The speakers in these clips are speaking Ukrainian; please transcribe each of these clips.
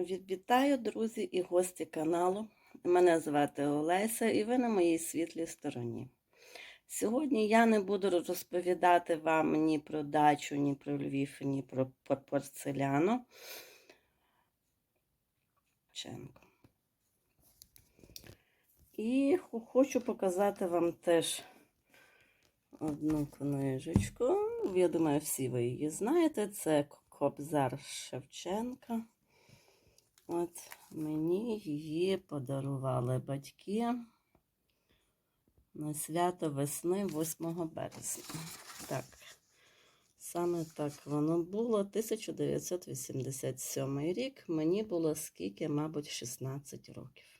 Вітаю, друзі і гості каналу. Мене звати Олеся і ви на моїй світлій стороні. Сьогодні я не буду розповідати вам ні про дачу, ні про Львів, ні про пор- порцеляну. І хочу показати вам теж одну книжечку. Я думаю, всі ви її знаєте. Це Кобзар Шевченка. От мені її подарували батьки на свято весни 8 березня. Так, саме так воно було 1987 рік. Мені було скільки, мабуть, 16 років.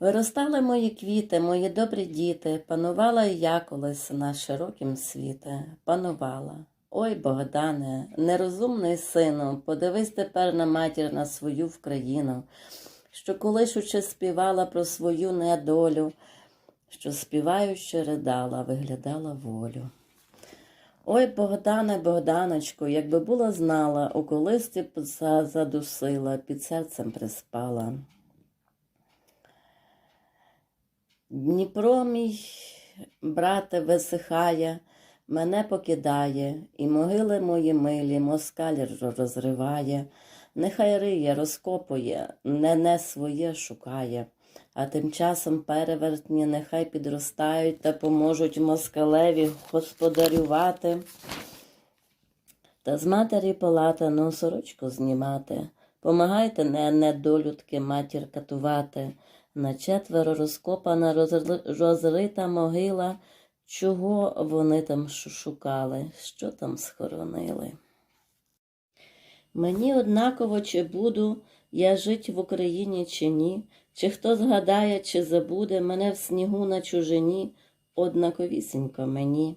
Виростали мої квіти, мої добрі діти, панувала я колись на широкім світе, панувала. Ой, Богдане, нерозумний сину, подивись тепер на матір на свою Вкраїну, що колишучи співала про свою недолю, що співаючи ридала, виглядала волю. Ой, Богдане, Богданочку, якби була знала, у колисці задусила, під серцем приспала. Дніпро мій, брате, висихає, мене покидає, і могили мої милі москаль розриває. Нехай риє, розкопує, не не своє шукає, а тим часом перевертні нехай підростають та поможуть москалеві господарювати. Та з матері полатану сорочку знімати. Помагайте, не недолюдки матір катувати. На четверо розкопана розрита могила. Чого вони там шукали, що там схоронили? Мені однаково, чи буду я жить в Україні чи ні, чи хто згадає, чи забуде мене в снігу на чужині, однаковісінько мені.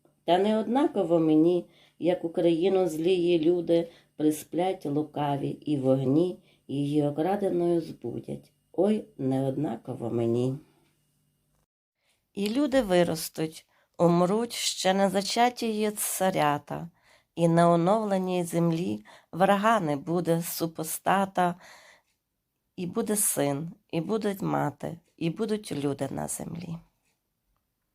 та не однаково мені, як Україну злії люди присплять лукаві і вогні її окраденою збудять. Ой, не однаково мені. І люди виростуть, умруть ще не зачаті є царята, і на оновленій землі врага не буде супостата, і буде син, і будуть мати, і будуть люди на землі.